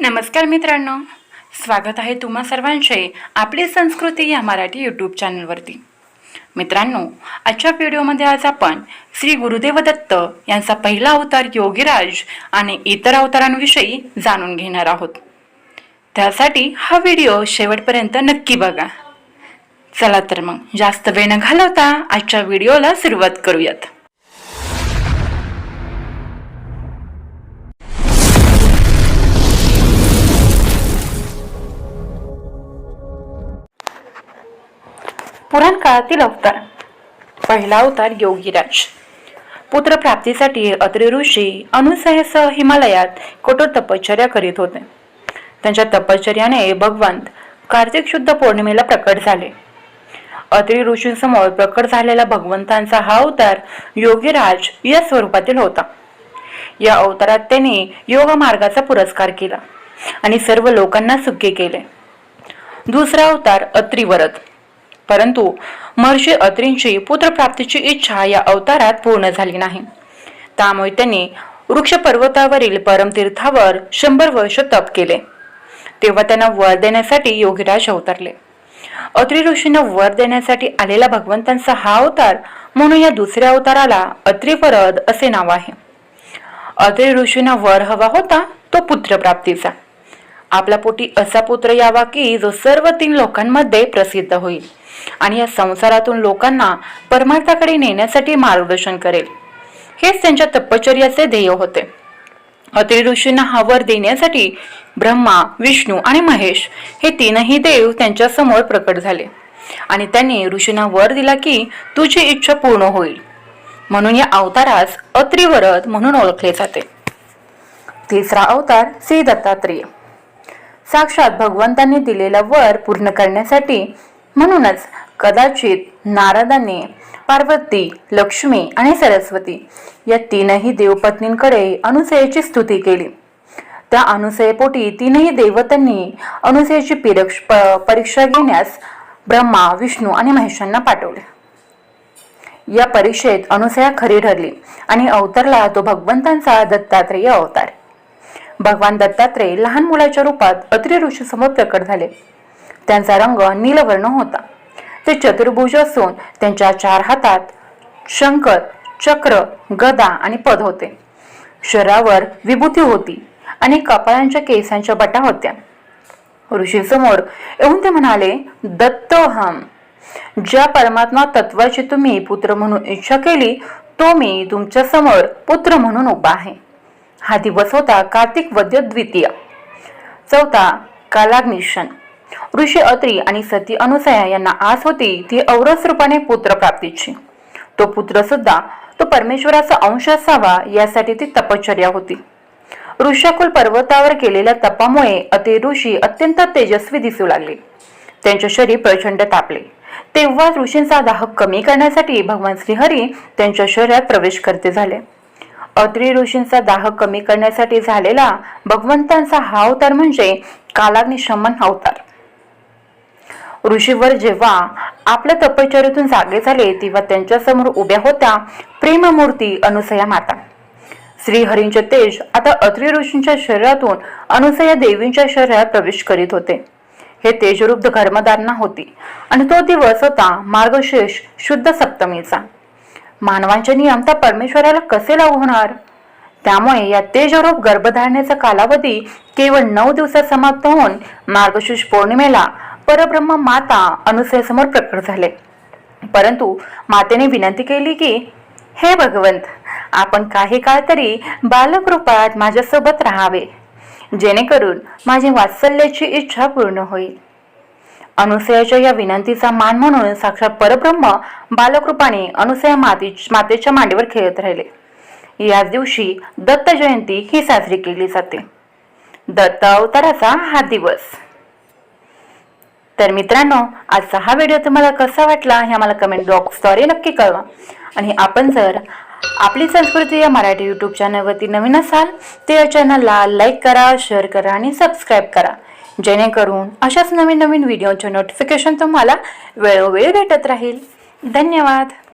नमस्कार मित्रांनो. स्वागत आहे तुम्हा सर्वांचे आपली संस्कृती या मराठी यूट्यूब चॅनलवरती मित्रांनो आजच्या व्हिडिओमध्ये आज आपण श्री गुरुदेव दत्त यांचा पहिला अवतार योगीराज आणि इतर अवतारांविषयी जाणून घेणार आहोत. त्यासाठी हा व्हिडिओ शेवटपर्यंत नक्की बघा. चला तर मग जास्त वेळ न घालवता आजच्या व्हिडिओला सुरुवात करूयात. पुराण काळातील अवतार. पहिला अवतार योगीराज. पुत्र प्राप्तीसाठी अत्रि ऋषी अनुसयासह हिमालयात कठोर तपश्चर्या करीत होते. त्यांच्या तपश्चर्याने भगवंत कार्तिक शुद्ध पौर्णिमेला प्रकट झाले. अत्रि ऋषींसमोर प्रकट झालेला भगवंतांचा हा अवतार योगीराज या स्वरूपातील होता. या अवतारात त्यांनी योग मार्गाचा पुरस्कार केला आणि सर्व लोकांना सुखी केले. दुसरा अवतार अत्रिवरत परंतु महर्षी अत्रींची पुत्रप्राप्तीची इच्छा या अवतारात पूर्ण झाली नाही. त्यामुळे त्यांनी वृक्ष पर्वतावरील परमतीर्थावर शंभर वर्ष तप केले. तेव्हा त्यांना वर देण्यासाठी योगीराज अवतरले. अत्रि ऋषींना वर देण्यासाठी आलेला भगवंतांचा हा अवतार म्हणून या दुसऱ्या अवताराला अत्रिवरद असे नाव आहे. अत्री ऋषींना वर हवा होता तो पुत्रप्राप्तीचा. आपला पोटी असा पुत्र यावा की जो सर्व तीन लोकांमध्ये प्रसिद्ध होईल. आणि या संसारातून लोकांना परमार्थाकडे नेण्यासाठी मार्गदर्शन करेल. हेच त्यांच्या तपश्चर्याचे ध्येय होते. अत्रि ऋषींना हा वर देण्यासाठी ब्रह्मा विष्णू आणि महेश हे तीनही देव त्यांच्यासमोर प्रकट झाले. आणि त्यांनी ऋषींना वर दिला की तुझी इच्छा पूर्ण होईल. म्हणून या अवतारास अत्रिवरद म्हणून ओळखले जाते. तिसरा अवतार श्री दत्तात्रेय साक्षात भगवंतांनी दिलेला वर पूर्ण करण्यासाठी म्हणूनच कदाचित नारदांनी पार्वती लक्ष्मी आणि सरस्वती या तीनही देवपत्नींकडे अनुसयेची स्तुती केली. त्या अनुसयेपोटी तीनही देवतांनी अनुसयाची पिरक्ष- प- परीक्षा घेण्यास ब्रह्मा विष्णू आणि महेशांना पाठवले. या परीक्षेत अनुसया खरी ठरली आणि अवतरला तो भगवंतांचा दत्तात्रेय अवतार. भगवान दत्तात्रेय लहान मुलाच्या रूपात अत्रि ऋषी समोर प्रकट झाले. त्यांचा रंग नीलवर्ण होता. ते चतुर्भुज असून त्यांच्या चार हातात शंकर चक्र गदा आणि पद होते. शरीरावर विभूती होती आणि कपाळांच्या केसांच्या बटा होत्या. ऋषीसमोर येऊन ते म्हणाले दत्तोहम ज्या परमात्मा तत्वाची तुम्ही पुत्र म्हणून इच्छा केली तो मी तुमच्यासमोर पुत्र म्हणून उभा आहे. हा दिवस होता कार्तिक वद्य द्वितीय. चौथा कालाग्निशन. ऋषी अत्री आणि सती अनुसया यांना आस होती ती औरस रूपाने पुत्र प्राप्तीची. तो पुत्र सुद्धा तो परमेश्वराचा अंश असावा यासाठी ती तपश्चर्या होती. ऋषाकुल पर्वतावर केलेल्या तपामुळे अति ऋषी अत्यंत तेजस्वी दिसू लागले. त्यांचे शरीर प्रचंड तापले. तेव्हा ऋषींचा दाह कमी करण्यासाठी भगवान श्रीहरी त्यांच्या शरीरात प्रवेश करते झाले. अत्रि ऋषींचा दाह कमी करण्यासाठी झालेला भगवंतांचा हा अवतार म्हणजे कालाग्निशमन अवतार. ऋषीवर जेव्हा आपल्या तपश्चर्यातून जागे झाले तेव्हा त्यांच्यासमोर उभ्या होत्या प्रेममूर्ती अनुसया माता. श्रीहरींचे तेज आता अत्री ऋषींच्या शरीरातून अनुसया देवींच्या शरीरात प्रवेश करीत होते. हे तेजरूप धर्मधारणा होती आणि तो दिवस होता मार्गशीर्ष शुद्ध सप्तमीचा. मानवांचे नियम त्या परमेश्वराला कसे लागू होणार? त्यामुळे या तेजरूप गर्भधारणेचा कालावधी केवळ नऊ दिवसात समाप्त होऊन मार्गशीर्ष पौर्णिमेला परब्रह्म माता अनुसयासमोर प्रकट झाले. परंतु मातेने विनंती केली की हे भगवंत आपण काही काळ तरी बालकृपात माझ्यासोबत राहावे जेणेकरून माझी वात्सल्याची इच्छा पूर्ण होईल. अनुसयाच्या या विनंतीचा मान म्हणून साक्षात परब्रह्म बालकृपाने अनुसया माती मातेच्या मांडीवर खेळत राहिले. याच दिवशी दत्त जयंती ही साजरी केली जाते. दत्त अवताराचा हा दिवस. तर मित्रांनो आजचा हा व्हिडिओ तुम्हाला कसा वाटला हे आम्हाला कमेंट बॉक्सद्वारे नक्की कळवा. आणि आपण जर आपली संस्कृती या मराठी यूट्यूब चॅनलवरती नवीन असाल तर या चॅनलला लाईक करा शेअर करा आणि सबस्क्राईब करा. जेणेकरून अशाच नवीन नवीन व्हिडिओचे नोटिफिकेशन तुम्हाला वेळोवेळी भेटत राहील. धन्यवाद!